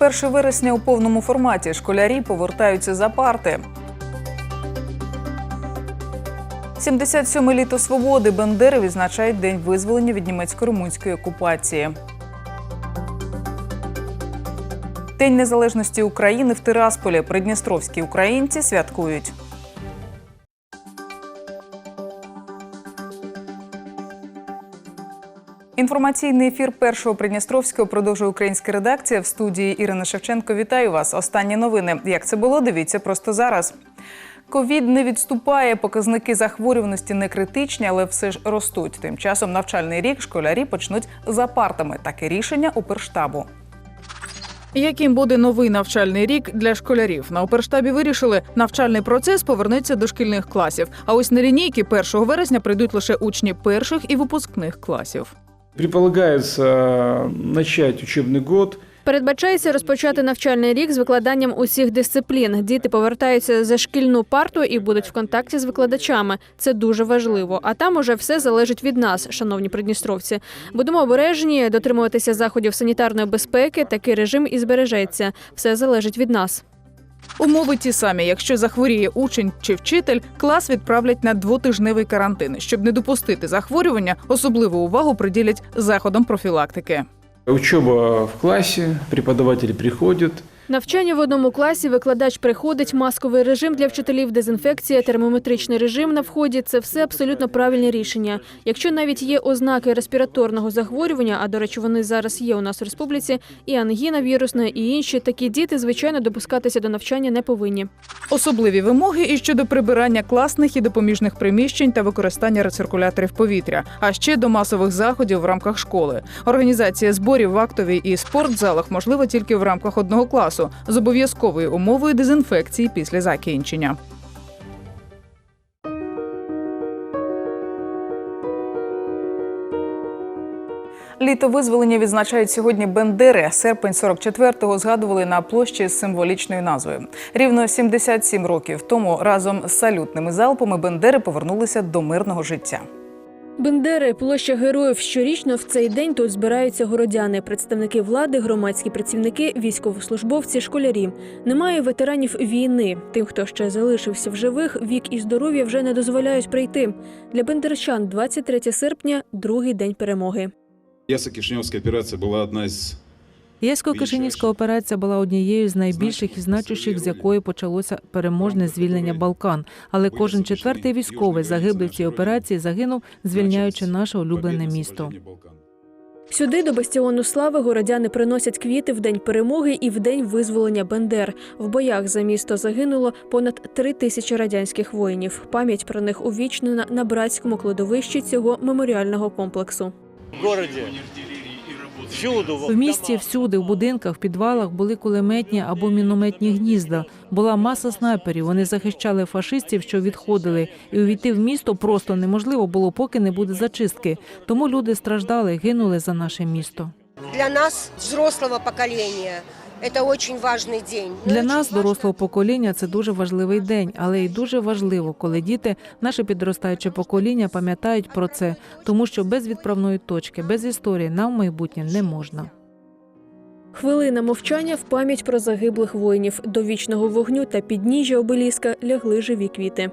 1 вересня у повному форматі школярі повертаються за парти. 77 літо свободи Бандери відзначають День визволення від німецько-румунської окупації. День незалежності України в Тирасполі придністровські українці святкують. Інформаційний ефір першого Придністровського продовжує українська редакція в студії Ірина Шевченко. Вітаю вас. Останні новини. Як це було? Дивіться просто зараз. Ковід не відступає. Показники захворюваності не критичні, але все ж ростуть. Тим часом навчальний рік школярі почнуть за партами. Таке рішення Укрштабу. Яким буде новий навчальний рік для школярів? На оперштабі вирішили, навчальний процес повернеться до шкільних класів. А ось на лінійки 1 вересня прийдуть лише учні перших і випускних класів. Предполагается э, начать учебный год Передбачається розпочати навчальний рік з викладанням усіх дисциплін. Діти повертаються за шкільну парту і будуть в контакті з викладачами. Це дуже важливо. А там уже все залежить від нас, шановні придністровці. Будемо обережні, дотримуватися заходів санітарної безпеки. Такий режим і збережеться. Все залежить від нас. Умови ті самі. Якщо захворіє учень чи вчитель, клас відправлять на двотижневий карантин. Щоб не допустити захворювання, особливу увагу приділять заходам профілактики. Учеба в класі, преподаватель приходят, Навчання в одному класі, викладач приходить, масковий режим для вчителів, дезінфекція, термометричний режим на вході це все абсолютно правильні рішення. Якщо навіть є ознаки респіраторного захворювання, а до речі, вони зараз є у нас в республіці, і ангіна вірусна, і інші, такі діти, звичайно, допускатися до навчання не повинні. Особливі вимоги і щодо прибирання класних і допоміжних приміщень та використання рециркуляторів повітря, а ще до масових заходів в рамках школи. Організація зборів в актовій і спортзалах можлива тільки в рамках одного класу з обов'язковою умовою дезінфекції після закінчення. Літо визволення відзначають сьогодні Бендери. Серпень 44-го згадували на площі з символічною назвою. Рівно 77 років тому разом з салютними залпами Бендери повернулися до мирного життя. Бендери, площа героїв. Щорічно в цей день тут збираються городяни, представники влади, громадські працівники, військовослужбовці, школярі. Немає ветеранів війни. Тим, хто ще залишився в живих, вік і здоров'я вже не дозволяють прийти. Для бендерчан 23 серпня другий день перемоги. Ясо-Кишиневская операция была одна из Ясько-Кишинівська операція була однією з найбільших і значущих, з якої почалося переможне звільнення Балкан. Але кожен четвертий військовий загиблий в цій операції загинув, звільняючи наше улюблене місто. Сюди до бастіону слави городяни приносять квіти в день перемоги і в день визволення Бендер. В боях за місто загинуло понад три тисячі радянських воїнів. Пам'ять про них увічнена на братському кладовищі цього меморіального комплексу. в городе. Всюду. В місті всюди, в будинках, в підвалах були кулеметні або мінометні гнізда. Була маса снайперів. Вони захищали фашистів, що відходили, і увійти в місто просто неможливо було, поки не буде зачистки. Тому люди страждали, гинули за наше місто. Для нас, взрослого поколения, это очень важный день. Для нас, дорослого покоління, це дуже важливий день, але й дуже важливо, коли діти, наше підростаюче покоління, пам'ятають про це, тому що без відправної точки, без історії нам в майбутнє не можна. Хвилина мовчання в пам'ять про загиблих воїнів. До вічного вогню та підніжжя обеліска лягли живі квіти.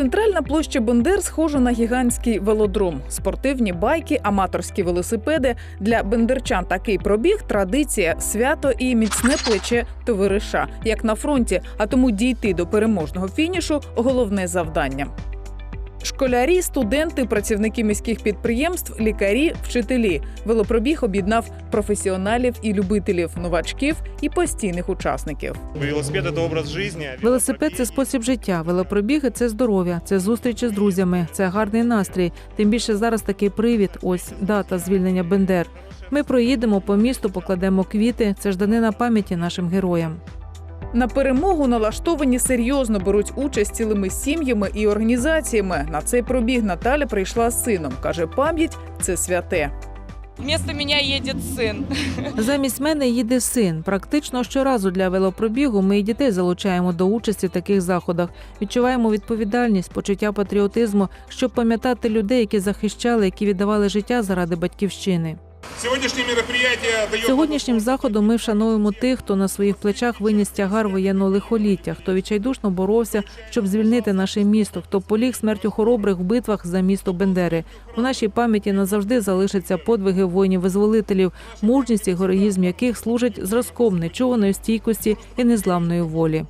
Центральна площа Бендер схожа на гігантський велодром. Спортивні байки, аматорські велосипеди. Для бендерчан такий пробіг традиція, свято і міцне плече товариша, як на фронті. А тому дійти до переможного фінішу головне завдання. Школярі, студенти, працівники міських підприємств, лікарі, вчителі. Велопробіг об'єднав професіоналів і любителів, новачків і постійних учасників. Велосипед это образ жизни. а Велосипед це спосіб життя. Велопробіги це здоров'я, це зустрічі з друзями, це гарний настрій. Тим більше зараз такий привід. Ось дата звільнення Бендер. Ми проїдемо по місту, покладемо квіти. Це ж данина пам'яті нашим героям. На перемогу налаштовані серйозно беруть участь цілими сім'ями і організаціями. На цей пробіг Наталя прийшла з сином. каже, пам'ять це святе. Вместо меня едет сын. Замість мене їде син. Практично щоразу для велопробігу ми і дітей залучаємо до участі в таких заходах. Відчуваємо відповідальність, почуття патріотизму, щоб пам'ятати людей, які захищали, які віддавали життя заради батьківщини. Сьогоднішнім заходом ми вшановуємо тих, хто на своїх плечах виніс тягар воєнного лихоліття, хто відчайдушно боровся, щоб звільнити наше місто, хто поліг смертю хоробрих в битвах за місто Бендери. У нашій пам'яті назавжди залишаться подвиги воїнів-визволителів, мужність і героїзм яких служить зразком нечуваної стійкості і незламної волі.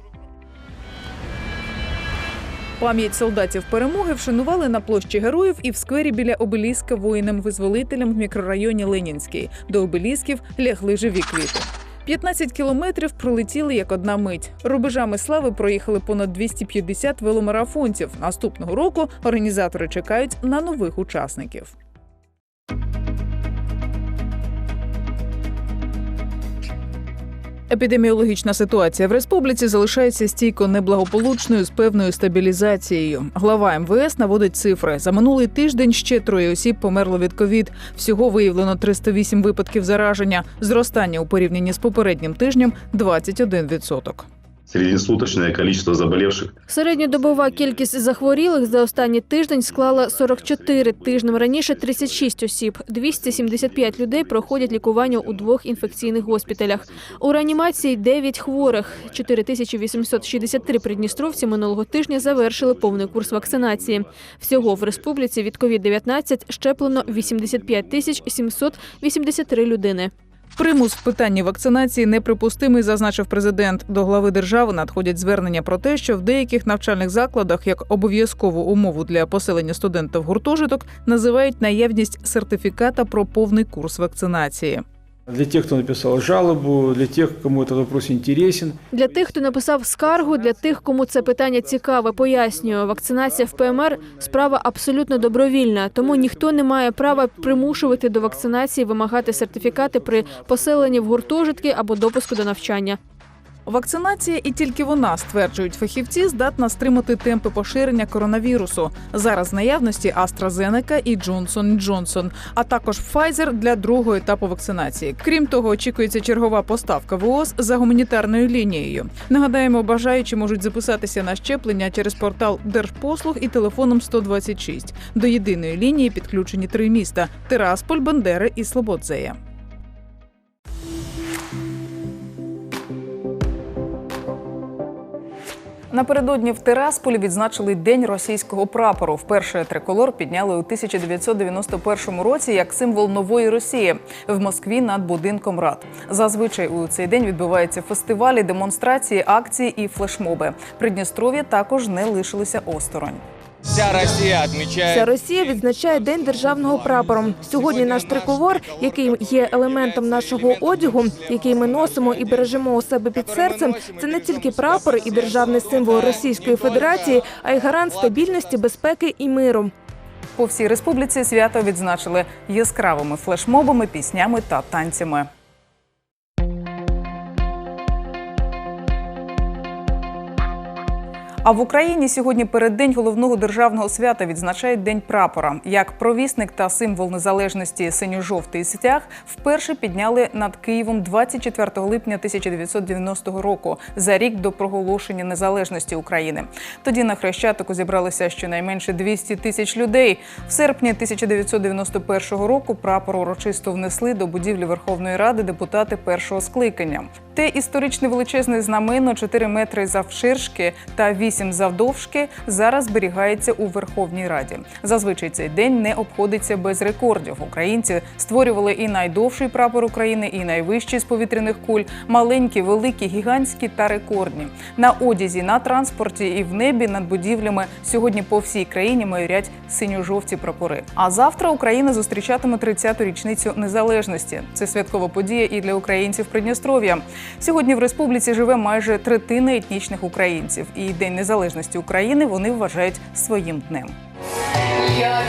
Пам'ять солдатів перемоги вшанували на площі героїв і в сквері біля обеліска воїнам-визволителям в мікрорайоні Ленінський. До обелісків лягли живі квіти. 15 кілометрів пролетіли як одна мить. Рубежами слави проїхали понад 250 веломарафонців. Наступного року організатори чекають на нових учасників. Епідеміологічна ситуація в республіці залишається стійко неблагополучною з певною стабілізацією. Глава МВС наводить цифри. За минулий тиждень ще троє осіб померло від ковід. Всього виявлено 308 випадків зараження. Зростання у порівнянні з попереднім тижнем 21%. Среднесуточное количество заболевших Середньодобова кількість захворілих за останній тиждень склала 44, тижнем раніше 36 осіб. 275 людей проходять лікування у двох інфекційних госпіталях. У реанімації 9 хворих. 4863 придністровці минулого тижня завершили повний курс вакцинації. Всього в республіці від COVID-19 щеплено 85 тисяч 783 людини. Примус в питанні вакцинації неприпустимий, зазначив президент. До глави держави надходять звернення про те, що в деяких навчальних закладах як обов'язкову умову для поселення студента в гуртожиток називають наявність сертифіката про повний курс вакцинації. Для тих, хто написав жалобу, для тих, кому цей вопрос інтересен. Для тих, хто написав скаргу, для тих, кому це питання цікаве, пояснюю, вакцинація в ПМР справа абсолютно добровільна, тому ніхто не має права примушувати до вакцинації, вимагати сертифікати при поселенні в гуртожитки або допуску до навчання. Вакцинація і тільки вона, стверджують фахівці, здатна стримати темпи поширення коронавірусу. Зараз в наявності AstraZeneca і Johnson Johnson, а також Pfizer для другого етапу вакцинації. Крім того, очікується чергова поставка ВООЗ за гуманітарною лінією. Нагадаємо, бажаючі можуть записатися на щеплення через портал Держпослуг і телефоном 126. До єдиної лінії підключені три міста: Тирасполь, Бандери і Слободзея. Напередодні в Тирасполі відзначили День російського прапору. Вперше триколор підняли у 1991 році як символ нової Росії в Москві над будинком Рад. Зазвичай у цей день відбуваються фестивалі, демонстрації, акції і флешмоби. Придністров'я також не лишилися осторонь. Вся Россия отмечает... Вся Росія відзначає День державного прапору. Сьогодні наш триколор, який є елементом нашого одягу, який ми носимо і бережемо у себе під серцем, це не тільки прапор і державний символ Російської Федерації, а й гарант стабільності, безпеки і миру. По всій республіці свято відзначили яскравими флешмобами, піснями та танцями. А в Україні сьогодні переддень головного державного свята відзначають День прапора. Як провісник та символ незалежності синьо-жовтий стяг вперше підняли над Києвом 24 липня 1990 року за рік до проголошення незалежності України. Тоді на Хрещатику зібралося щонайменше 200 тисяч людей. В серпні 1991 року прапор урочисто внесли до будівлі Верховної Ради депутати першого скликання. Те історичне величезне знамено 4 метри завширшки та 8 завдовжки зараз зберігається у Верховній Раді. Зазвичай цей день не обходиться без рекордів. Українці створювали і найдовший прапор України, і найвищий з повітряних куль, маленькі, великі, гігантські та рекордні. На одязі, на транспорті і в небі над будівлями сьогодні по всій країні майорять синьо-жовті прапори. А завтра Україна зустрічатиме 30-ту річницю незалежності. Це святкова подія і для українців Придністров'я. Сьогодні в республіці живе майже третина етнічних українців, і День незалежності України вони вважають своїм днем. Я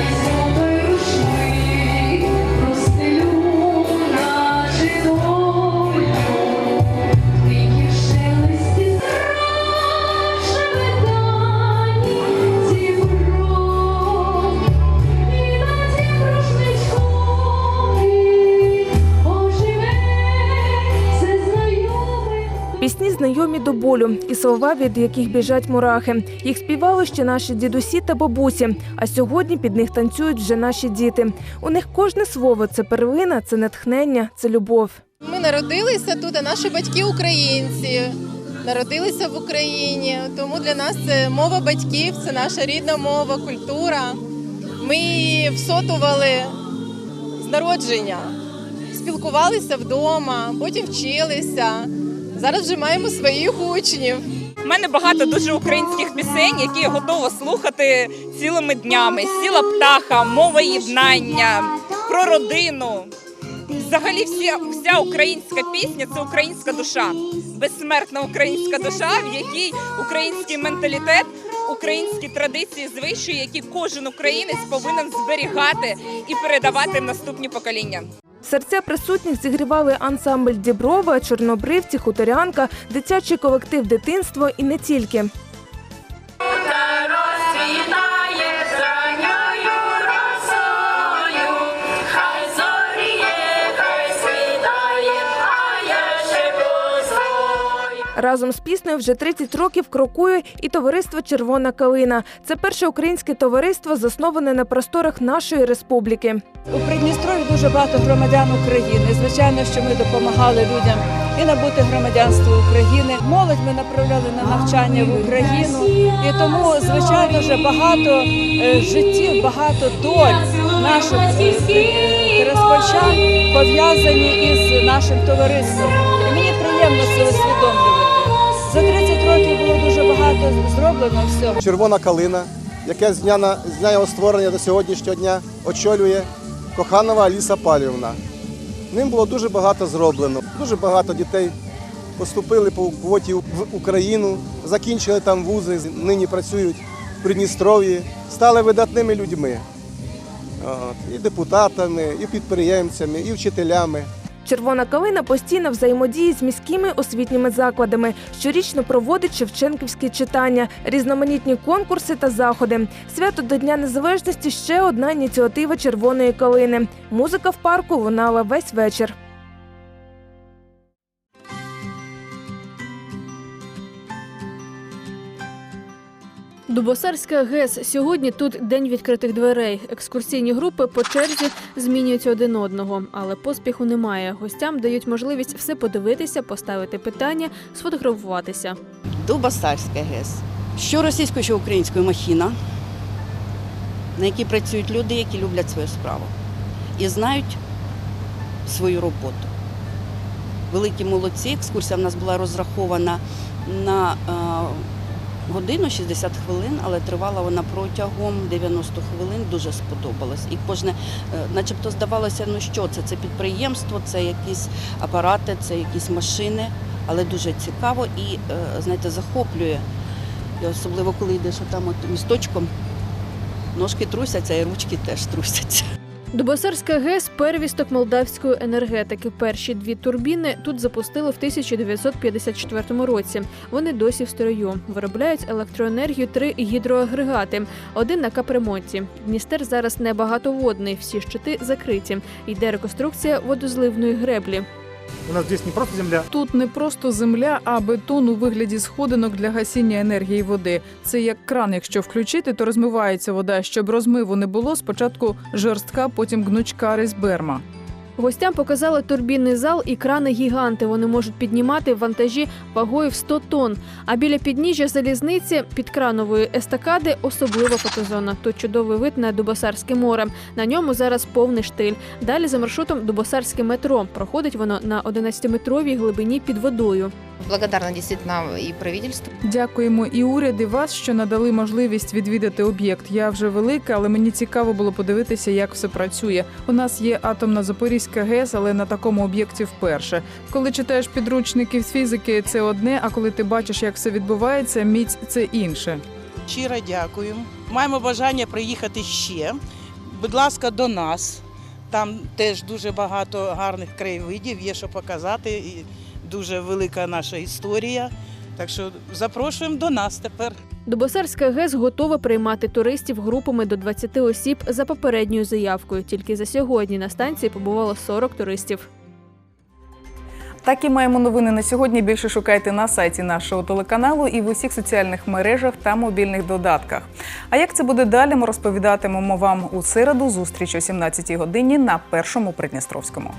знайомі до болю, і слова, від яких біжать мурахи. Їх співали ще наші дідусі та бабусі. А сьогодні під них танцюють вже наші діти. У них кожне слово це перлина, це натхнення, це любов. Ми народилися тут, а наші батьки українці. Народилися в Україні, тому для нас це мова батьків, це наша рідна мова, культура. Ми її всотували з народження, спілкувалися вдома, потім вчилися. Зараз вже маємо своїх учнів. У мене багато дуже українських пісень, які я готова слухати цілими днями. Сіла птаха, мова єднання, про родину. Взагалі, вся, вся українська пісня це українська душа, безсмертна українська душа, в якій український менталітет, українські традиції, звичаї, які кожен українець повинен зберігати і передавати в наступні покоління. Серця присутніх зігрівали ансамбль Діброва, Чорнобривці, Хуторянка, дитячий колектив дитинство і не тільки. Разом з піснею вже 30 років крокує і товариство Червона калина. Це перше українське товариство, засноване на просторах нашої республіки. У Придністрові дуже багато громадян України. Звичайно, що ми допомагали людям і набути громадянство України. Молодь ми направляли на навчання в Україну, і тому, звичайно, вже багато е, життів, багато доль наших е, респольчан пов'язані із нашим товариством. І мені приємно це усвідомлювати. За 30 років було дуже багато зроблено всього. Червона калина, яке з дня, на, з дня його створення до сьогоднішнього дня очолює Коханова Аліса Палівна. Ним було дуже багато зроблено. Дуже багато дітей поступили по квоті в Україну, закінчили там вузи, нині працюють в Придністров'ї, стали видатними людьми. От, і депутатами, і підприємцями, і вчителями. Червона калина постійно взаємодіє з міськими освітніми закладами. Щорічно проводить Шевченківські читання, різноманітні конкурси та заходи. Свято до Дня Незалежності ще одна ініціатива червоної калини. Музика в парку лунала весь вечір. Дубосарська ГЕС. Сьогодні тут день відкритих дверей. Екскурсійні групи по черзі змінюються один одного, але поспіху немає. Гостям дають можливість все подивитися, поставити питання, сфотографуватися. Дубосарська ГЕС. Що російською, що українською махіна, на якій працюють люди, які люблять свою справу і знають свою роботу. Великі молодці. Екскурсія в нас була розрахована на е, годину 60 хвилин, але тривала вона протягом 90 хвилин. Дуже сподобалось. І кожне, е, начебто, здавалося, ну що це? Це підприємство, це якісь апарати, це якісь машини, але дуже цікаво і, е, знаєте, захоплює. І особливо, коли йдеш отам от місточком, ножки трусяться і ручки теж трусяться. Дубосарська ГЕС первісток молдавської енергетики. Перші дві турбіни тут запустили в 1954 році. Вони досі в строю. Виробляють електроенергію три гідроагрегати. Один на капремонті. Дністер зараз небагатоводний. Всі щити закриті. Йде реконструкція водозливної греблі. У нас здесь не просто земля. Тут не просто земля, а бетон у вигляді сходинок для гасіння енергії води. Це як кран, якщо включити, то розмивається вода. Щоб розмиву не було, спочатку жорстка, потім гнучка резьберма. Гостям показали турбінний зал і крани гіганти. Вони можуть піднімати вантажі вагою в 100 тонн. А біля підніжжя залізниці під кранової естакади особлива фотозона. Тут чудовий вид на Дубосарське море. На ньому зараз повний штиль. Далі за маршрутом Дубосарське метро. Проходить воно на 11-метровій глибині під водою. Благодарна действительно и правительству. Дякуємо і уряд, і вас, що надали можливість відвідати об'єкт. Я вже велика, але мені цікаво було подивитися, як все працює. У нас є атомна Запорізька ГЕС, але на такому об'єкті вперше. Коли читаєш підручники з фізики, це одне. А коли ти бачиш, як все відбувається, міць це інше. Щиро дякую. Маємо бажання приїхати ще. Будь ласка, до нас. Там теж дуже багато гарних краєвидів, є що показати. І дуже велика наша історія. Так що запрошуємо до нас тепер. Дубосарська ГЕС готова приймати туристів групами до 20 осіб за попередньою заявкою. Тільки за сьогодні на станції побувало 40 туристів. Такі маємо новини на сьогодні. Більше шукайте на сайті нашого телеканалу і в усіх соціальних мережах та мобільних додатках. А як це буде далі, ми розповідатимемо вам у середу. Зустріч о 17 годині на першому Придністровському.